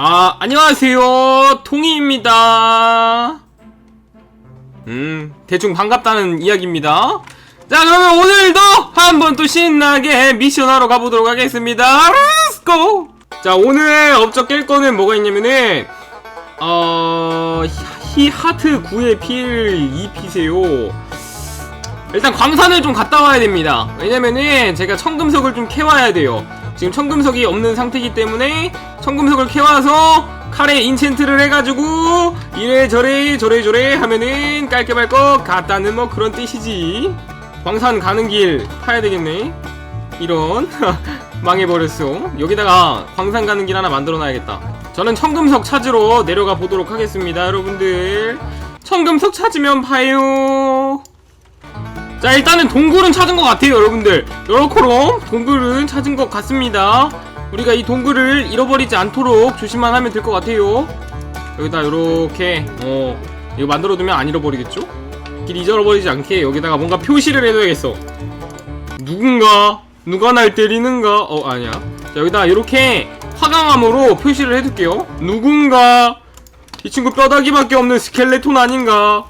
아, 안녕하세요. 통이입니다. 음, 대충 반갑다는 이야기입니다. 자, 그러면 오늘도 한번 또 신나게 미션하러 가보도록 하겠습니다. Let's! 자, 오늘 업적 깰 거는 뭐가 있냐면은, 어, 히 하트 9의 필 2피세요. 일단 광산을 좀 갔다 와야 됩니다. 왜냐면은 제가 청금석을 좀 캐와야 돼요. 지금 청금석이 없는 상태이기 때문에 청금석을 캐와서 칼에 인챈트를 해가지고 이래저래 저래저래 하면은 깔끔할 것 같다는 뭐 그런 뜻이지. 광산 가는 길 파야 되겠네. 이런 망해버렸어. 여기다가 광산 가는 길 하나 만들어놔야겠다. 저는 청금석 찾으러 내려가 보도록 하겠습니다, 여러분들. 청금석 찾으면 봐요. 자 일단은 동굴은 찾은 것 같아요 여러분들. 여러코롬 동굴은 찾은 것 같습니다. 우리가 이 동굴을 잃어버리지 않도록 조심만 하면 될 것 같아요. 여기다 이렇게 어 이거 만들어두면 안 잃어버리겠죠? 길 잊어버리지 않게 여기다가 뭔가 표시를 해둬야겠어. 누군가 누가 날 때리는가? 어 아니야. 자 여기다 이렇게 화강암으로 표시를 해둘게요. 누군가 이 친구 뼈다귀밖에 없는 스켈레톤 아닌가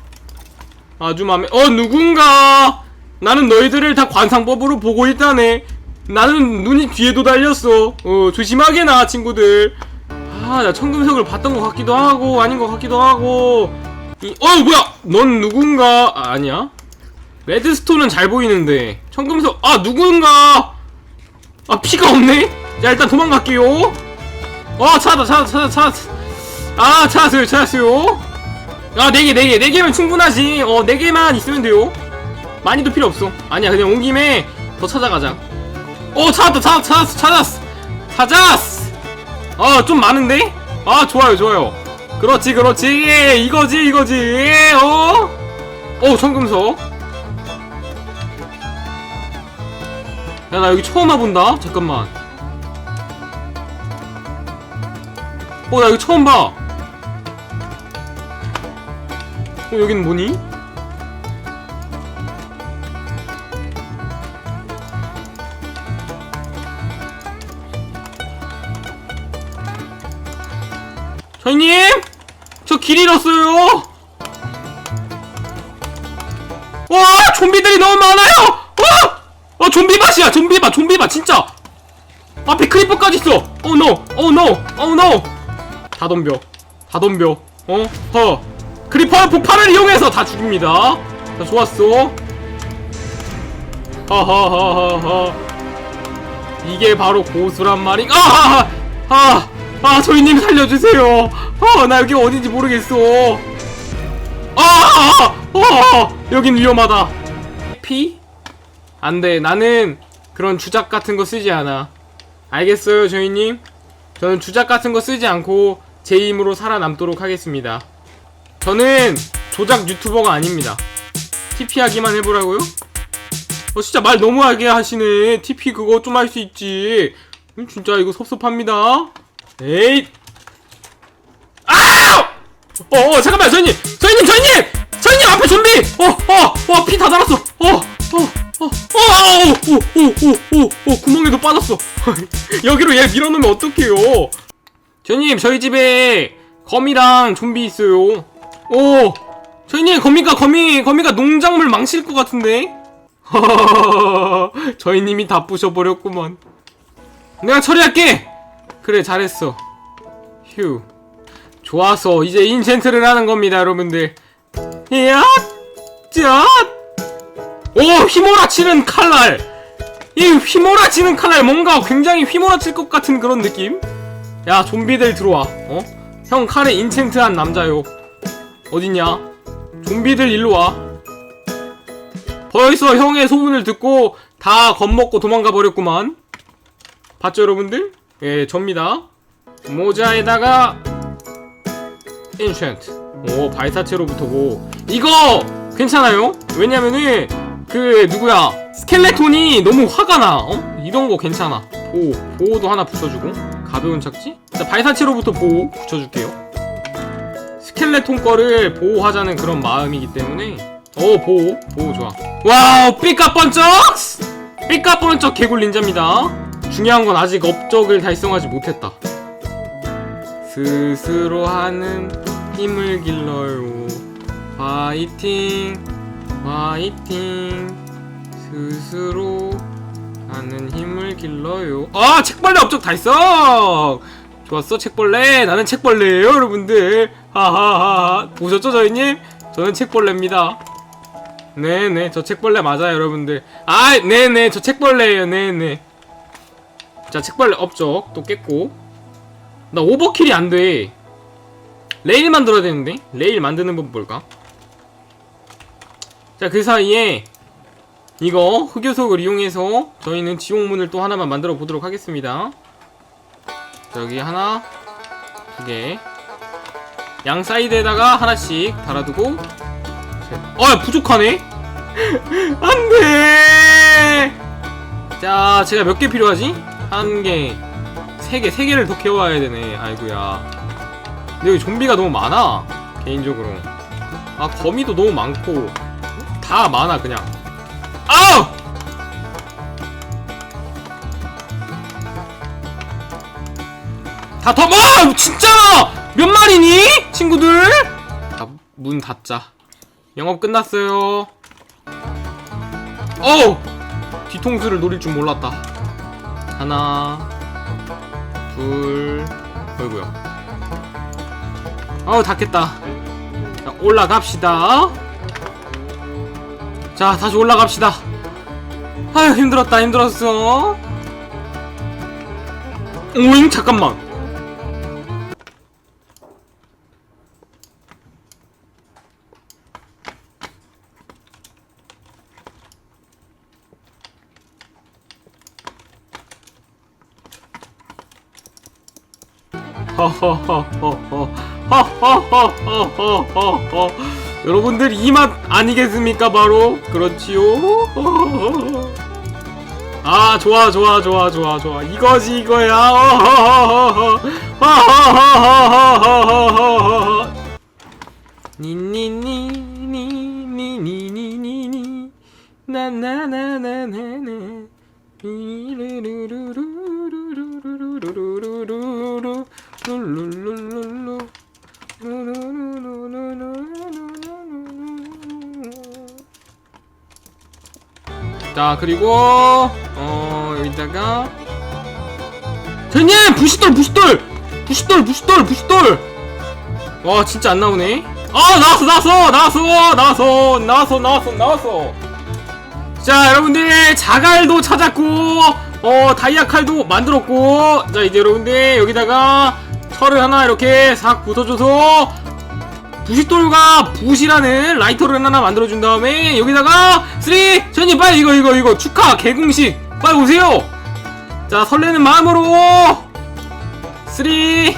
아주 맘에 어 누군가! 나는 너희들을 다 관상법으로 보고 있다네. 나는 눈이 뒤에도 달렸어. 어 조심하게 나 친구들. 아 나 청금석을 봤던 것 같기도 하고 아닌 것 같기도 하고. 이, 어 뭐야! 넌 누군가? 아, 아니야? 레드스톤은 잘 보이는데. 청금석 아 누군가! 아 피가 없네? 자 일단 도망갈게요. 어 찾았다 찾았다 찾았다 찾았어 아 찾았어요 찾았어요 아, 네 개, 네 개, 네 개면 충분하지. 어, 네 개만 있으면 돼요. 많이도 필요 없어. 아니야, 그냥 온 김에 더 찾아가자. 어, 찾았다, 찾았, 찾았어, 찾았어, 찾았어. 어, 좀 많은데? 아, 좋아요, 좋아요. 그렇지, 그렇지. 이거지, 이거지. 어, 어, 청금석. 야, 나 여기 처음 와본다. 잠깐만. 어, 나 여기 처음 봐. 어, 여긴 뭐니? 저희님! 저 길 잃었어요! 와! 좀비들이 너무 많아요! 와! 어, 좀비 밭이야! 좀비 밭! 좀비 밭! 진짜! 앞에 크리퍼까지 있어! 어, 노! 어, 노! 어, 노! 다 덤벼. 다 덤벼. 어? 허. 크리퍼 폭발을 이용해서 다 죽입니다. 자, 좋았어. 하하하하하. 이게 바로 고수란 말인가? 아하하! 아! 아, 저희님 살려주세요. 아, 나 여기 어딘지 모르겠어. 아! 아! 아! 여긴 위험하다. 피? 안 돼. 나는 그런 주작 같은 거 쓰지 않아. 알겠어요, 저희님? 저는 주작 같은 거 쓰지 않고 제 힘으로 살아남도록 하겠습니다. 저는 조작 유튜버가 아닙니다. TP 하기만 해보라고요? 어 진짜 말 너무하게 하시네. TP 그거 좀 할 수 있지. 음, 진짜 이거 섭섭합니다. 에잇. 아! 어, 어 잠깐만 저희님, 저희님, 저희님, 저희님 앞에 좀비. 어, 어, 어, 피 다 달았어. 어, 어, 어, 어, 어, 오, 오, 오, 오, 오, 구멍에도 빠졌어. 여기로 얘 밀어넣으면 어떡해요? 저희님, 저희 집에 거미랑 좀비 있어요. 오! 저희님 거미가 거미 거미가 농작물 망칠 것 같은데? 저희님이 다 부셔버렸구먼 내가 처리할게! 그래 잘했어 휴 좋았어 이제 인챈트를 하는 겁니다 여러분들 야! 짜! 오! 휘몰아치는 칼날! 이 휘몰아치는 칼날 뭔가 굉장히 휘몰아칠 것 같은 그런 느낌? 야 좀비들 들어와 어? 형 칼에 인챈트한 남자요 어딨냐? 좀비들 일로 와. 벌써 형의 소문을 듣고 다 겁먹고 도망가 버렸구만. 봤죠, 여러분들? 예, 접니다. 모자에다가 인챈트. 오, 발사체로부터 고. 이거 괜찮아요? 왜냐면은 그 누구야 스켈레톤이 너무 화가 나. 어? 이런 거 괜찮아. 보호, 보호도 하나 붙여주고 가벼운 착지. 자, 발사체로부터 보호 붙여줄게요. 스켈레톤 거를 보호하자는 그런 마음이기 때문에. 오 보호? 보호 좋아. 와우 삐까뻔쩍? 삐까뻔쩍 개굴 닌자입니다. 중요한 건 아직 업적을 달성하지 못했다. 스스로 하는 힘을 길러요. 화이팅 화이팅. 스스로 하는 힘을 길러요. 아 책벌레 업적 달성 좋았어? 책벌레? 나는 책벌레예요 여러분들. 하하하 보셨죠 저희님? 저는 책벌레입니다. 네네 저 책벌레 맞아요 여러분들. 아 네네 저 책벌레예요 네네. 자 책벌레 업적 또 깼고. 나 오버킬이 안돼. 레일 만들어야 되는데? 레일 만드는 법 볼까? 자 그 사이에 이거 흑요석을 이용해서 저희는 지옥문을 또 하나만 만들어 보도록 하겠습니다. 자, 여기 하나 두개양 사이드에다가 하나씩 달아두고 셋. 어 부족하네 안돼 자 제가 몇 개 필요하지? 한개 세 개, 세 개를 더 키워야 되네. 아이구야. 근데 여기 좀비가 너무 많아. 개인적으로. 아, 거미도 너무 많고. 다 많아, 그냥. 아우! 다 더, 아! 진짜! 몇 마리니? 친구들? 자, 문 닫자. 영업 끝났어요. 어우! 뒤통수를 노릴 줄 몰랐다. 하나, 둘, 어이구야. 아우, 닫겠다. 자, 올라갑시다. 자, 다시 올라갑시다. 아유, 힘들었다, 힘들었어. 오잉, 잠깐만. 여러분들 이 맛 아니겠습니까 바로 그렇지요 아 좋아 좋아 좋아 좋아 좋아 이거지 이거야 허허허허허허허허허허허 니니니니니니니니 나나나나나나 루루루루루루루루루루루루루루 룰룰룰룰루 자 그리고 어 여기다가 전님 부시돌 부시돌! 부시돌 부시돌 부시돌! 와 진짜 안 나오네. 아 나왔어 나왔어 나왔어 나왔어 나왔어 나왔어 나왔어. 자 여러분들 자갈도 찾았고 어 다이아 칼도 만들었고 자 이제 여러분들 여기다가 철을 하나 이렇게 싹 붙여줘서 부싯돌과 붓이라는 라이터를 하나 만들어준 다음에 여기다가 쓰리 전님 빨리 이거 이거 이거 축하 개공식 빨리 오세요. 자 설레는 마음으로 쓰리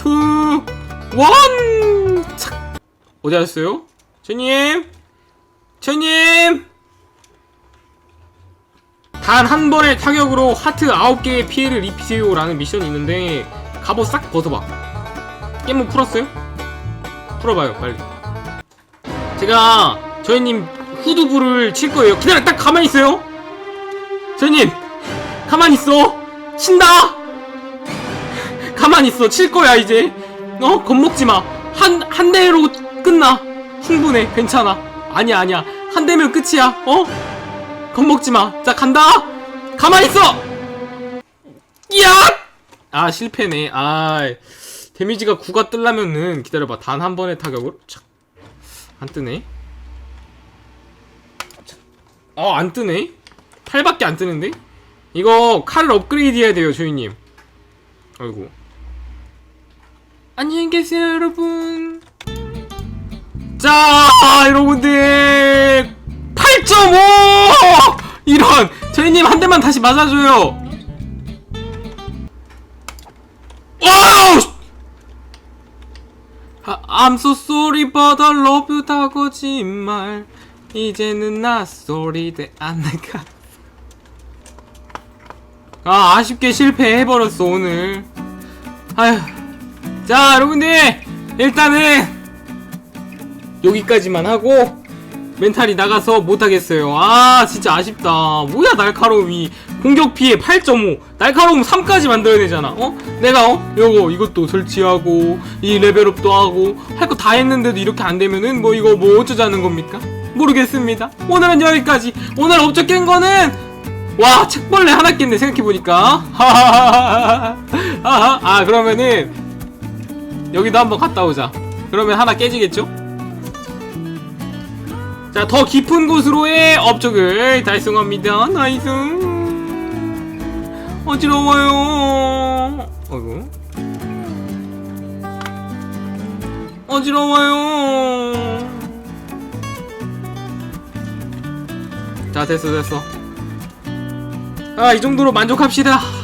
투원! 어디 가셨어요? 전님? 전님? 단 한 번의 타격으로 하트 9개의 피해를 입히세요 라는 미션이 있는데 갑옷 싹 벗어봐. 게임 풀었어요? 풀어봐요 빨리. 제가 저희님 후두부를 칠 거예요. 기다려 딱 가만히 있어요. 저희님 가만히 있어. 친다! 가만히 있어. 칠 거야 이제. 어? 겁먹지 마 한 한 대로 끝나. 충분해. 괜찮아. 아니야 아니야. 한 대면 끝이야. 어? 겁먹지 마자 간다! 가만히 있어! 야! 아 실패네. 아 데미지가 9가 뜨려면은 기다려봐. 단 한 번의 타격으로. 착. 안 뜨네. 어안 뜨네. 8밖에 안 뜨는데? 이거 칼을 업그레이드 해야 돼요 조이님. 아이고. 안녕히 계세요 여러분. 자 여러분들. 8.5 이런. 저희님 한 대만 다시 맞아줘요 I'm so sorry but I love you 다 거짓말. 이제는 나 소리 돼안 내가. 아 아쉽게 실패해버렸어 오늘. 아휴. 자 여러분들. 일단은 여기까지만 하고 멘탈이 나가서 못하겠어요. 아 진짜 아쉽다. 뭐야 날카로움이 공격 피해 8.5 날카로움 3까지 만들어야 되잖아 어? 내가 어? 요거 이것도 설치하고 이 레벨업도 하고 할 거 다 했는데도 이렇게 안 되면은 뭐 이거 뭐 어쩌자는 겁니까? 모르겠습니다 오늘은 여기까지 오늘 업적 깬 거는 와 책벌레 하나 깼네 생각해보니까 아 그러면은 여기도 한번 갔다 오자 그러면 하나 깨지겠죠? 자, 더 깊은 곳으로의 업적을 달성합니다. 나이스. 어지러워요. 어이구. 어지러워요. 자, 됐어, 됐어. 아, 이 정도로 만족합시다.